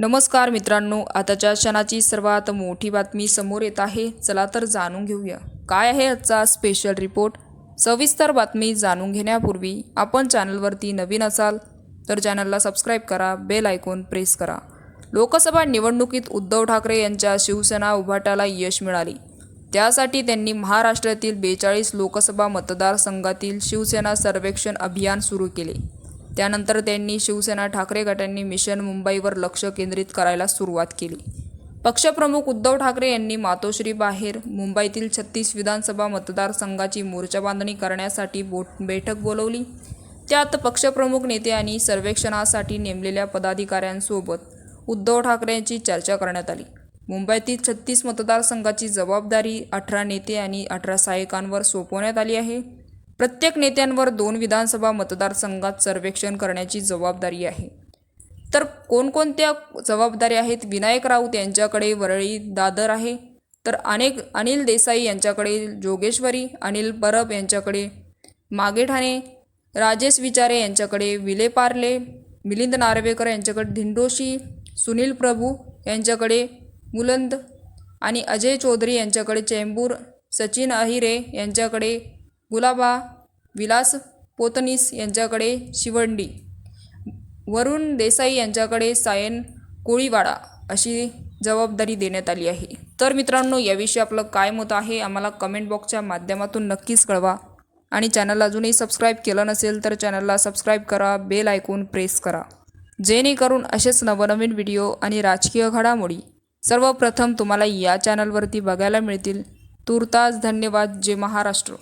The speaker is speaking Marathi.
नमस्कार मित्रांनो आताच्या क्षणाची सर्वात मोठी बातमी समोर येत आहे. चला तर जाणून घेऊया. काय आहे आजचा स्पेशल रिपोर्ट सविस्तर बातमी जाणून घेण्यापूर्वी आपण चॅनलवरती नवीन असाल तर चॅनलला सबस्क्राईब करा बेल आयकॉन प्रेस करा. लोकसभा निवडणुकीत उद्धव ठाकरे यांच्या शिवसेना उभाट्याला यश मिळाले. त्यासाठी त्यांनी महाराष्ट्रातील बेचाळीस लोकसभा मतदारसंघातील शिवसेना सर्वेक्षण अभियान सुरू केले. त्यानंतर त्यांनी शिवसेना ठाकरे गटांनी मिशन मुंबईवर लक्ष केंद्रित करायला सुरुवात केली. पक्षप्रमुख उद्धव ठाकरे यांनी मातोश्री बाहेर मुंबईतील छत्तीस विधानसभा मतदारसंघाची मोर्चा बांधणी करण्यासाठी बोट बैठक बोलवली. त्यात पक्षप्रमुख नेते आणि सर्वेक्षणासाठी नेमलेल्या पदाधिकाऱ्यांसोबत उद्धव ठाकरेंची चर्चा करण्यात आली. मुंबईतील छत्तीस मतदारसंघाची जबाबदारी अठरा नेते आणि अठरा सहाय्यकांवर सोपवण्यात आली आहे. प्रत्येक नेत्यांवर दोन विधानसभा मतदारसंघात सर्वेक्षण करण्याची जबाबदारी आहे. तर कोणकोणत्या जबाबदाऱ्या आहेत? विनायक राऊत यांच्याकडे वरळी दादर आहे. तर अनेक अनिल देसाई यांच्याकडे जोगेश्वरी अनिल परब यांच्याकडे मागेठाणे राजेश विचारे यांच्याकडे विलेपार्ले मिलिंद नार्वेकर यांच्याकडे धिंडोशी सुनील प्रभू यांच्याकडे मुलंद आणि अजय चौधरी यांच्याकडे चेंबूर सचिन अहिरे यांच्याकडे गुलाबा विलास पोतनीस यांच्याकडे शिवंडी वरुण देसाई यांच्याकडे सायन कोळीवाडा अशी जबाबदारी देण्यात आली आहे. तर मित्रांनो याविषयी आपलं काय मत आहे आम्हाला कमेंट बॉक्सच्या माध्यमातून नक्कीच कळवा. आणि चॅनल अजूनही सबस्क्राईब केलं नसेल तर चॅनलला सबस्क्राईब करा बेल ऐकून प्रेस करा. जेणेकरून असेच नवनवीन व्हिडिओ आणि राजकीय घडामोडी सर्वप्रथम तुम्हाला या चॅनलवरती बघायला मिळतील. तुर्तास धन्यवाद जय महाराष्ट्र.